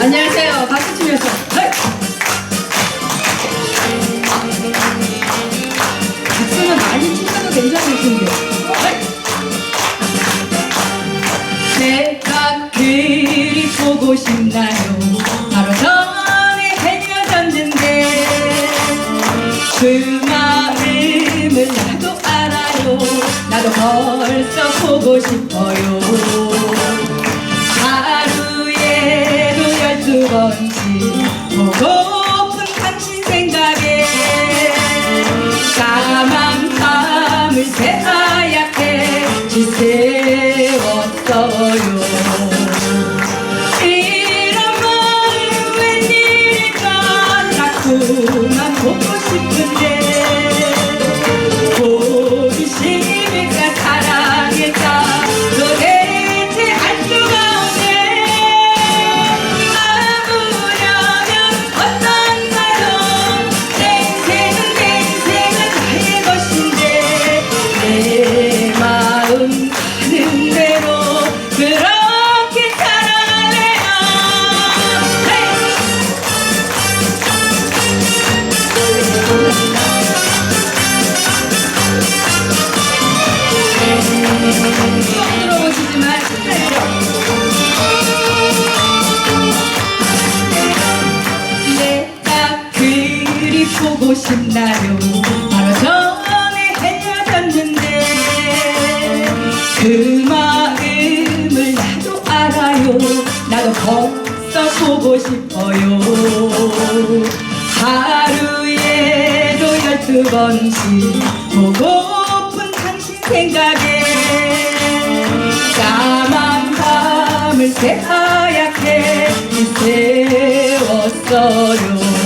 안녕하세요. 박수 치면서. 네. 박수는 많이 치셔도 괜찮을 텐데. 네. 내가 그리 보고 싶나요? 바로 전에 헤어졌는데 그 마음을 나도 알아요. 나도 벌써 보고 싶어요. 보고 싶나요 바로 전에 헤어졌는데 그 마음을 나도 알아요 나도 벌써 보고 싶어요 하루에도 열두 번씩 보고픈 당신 생각에 밤을 새하얗게 세웠어요